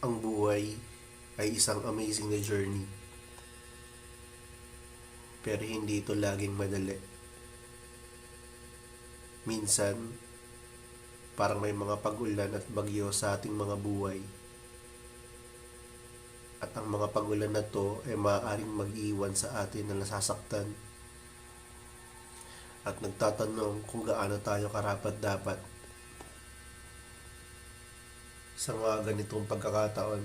Ang buhay ay isang amazing na journey. Pero hindi ito laging madali. Minsan, parang may mga pag-ulan at bagyo sa ating mga buhay. At ang mga pag-ulan na to ay maaaring mag-iwan sa atin na nasasaktan. At nagtatanong kung gaano tayo karapat dapat sa mga ganitong pagkakataon.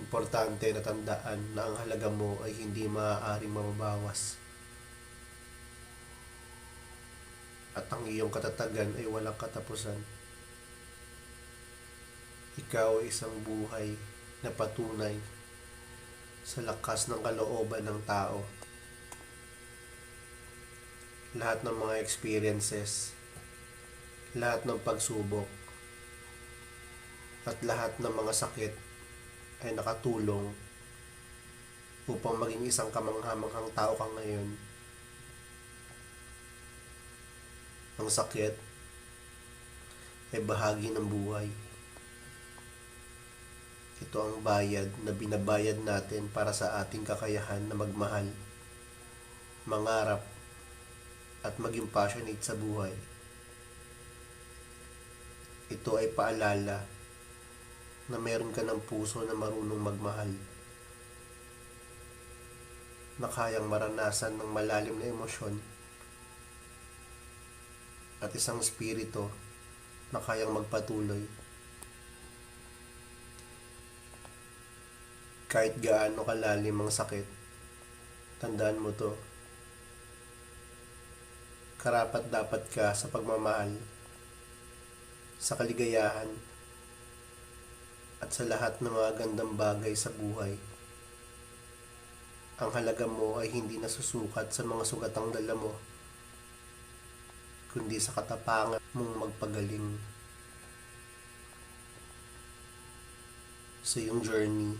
Importante na tandaan na ang halaga mo ay hindi maaaring mababawas. At ang iyong katatagan ay walang katapusan. Ikaw ay isang buhay na patunay sa lakas ng kalooban ng tao. Lahat ng mga experiences, lahat ng pagsubok, at lahat ng mga sakit ay nakatulong upang maging isang kamanghamanghang tao ka ngayon. Ang sakit ay bahagi ng buhay. Ito ang bayad na binabayad natin para sa ating kakayahan na magmahal, mangarap, at maging passionate sa buhay. Ito ay paalala na meron ka ng puso na marunong magmahal. Na kayang maranasan ng malalim na emosyon. At isang spirito na kayang magpatuloy. Kahit gaano kalalim ang sakit, tandaan mo to. Karapat dapat ka sa pagmamahal, sa kaligayahan, at sa lahat ng mga gandang bagay sa buhay. Ang halaga mo ay hindi nasusukat sa mga sugatang dala mo, kundi sa katapangan mong magpagaling sa iyong journey.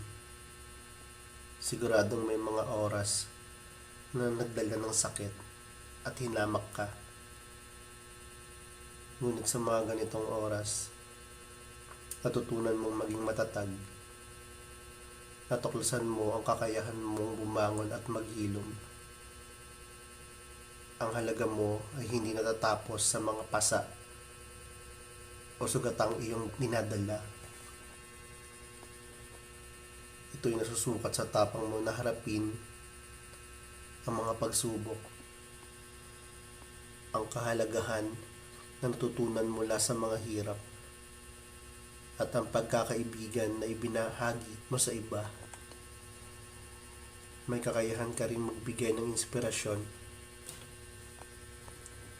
Siguradong may mga oras na nagdala ng sakit at hinamak ka. Ngunit sa mga ganitong oras, natutunan mong maging matatag. Natuklasan mo ang kakayahan mong bumangon at maghilom. Ang halaga mo ay hindi natatapos sa mga pasa o sugatang iyong ninadala. Ito'y nasusukat sa tapang mo na harapin ang mga pagsubok. Ang kahalagahan na natutunan mula sa mga hirap at ang pagkakaibigan na ibinahagi mo sa iba. May kakayahan ka rin magbigay ng inspirasyon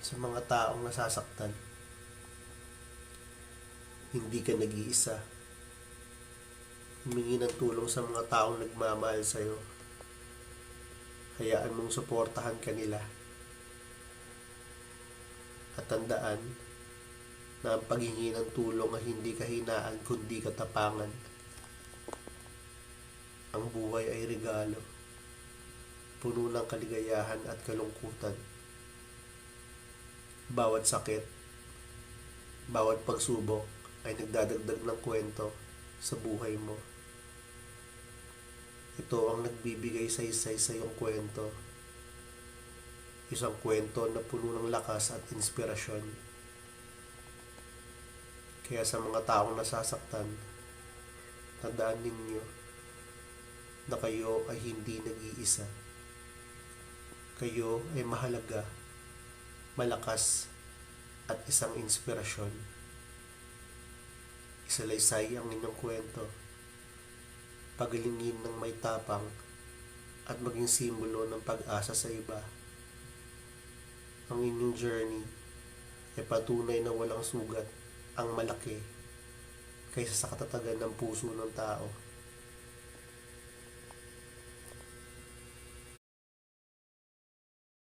sa mga taong nasasaktan. Hindi ka nag-iisa. Humingi ng tulong sa mga taong nagmamahal sa'yo. Hayaan mong suportahan kanila. At tandaan, na ang paghingi ng tulong ay hindi kahinaan kundi katapangan. Ang buhay ay regalo, puno ng kaligayahan at kalungkutan. Bawat sakit, bawat pagsubok ay nagdadagdag ng kwento sa buhay mo. Ito ang nagbibigay sa isay sa iyong kwento. Isang kwento na puno ng lakas at inspirasyon. Kaya sa mga taong nasasaktan, tandaan ninyo na kayo ay hindi nag-iisa. Kayo ay mahalaga, malakas, at isang inspirasyon. Isalaysay ang inyong kwento. Pagalingin ng may tapang at maging simbolo ng pag-asa sa iba. Ang inyong journey ay patunay na walang sugat ang malaki kaysa sa katatagan ng puso ng tao.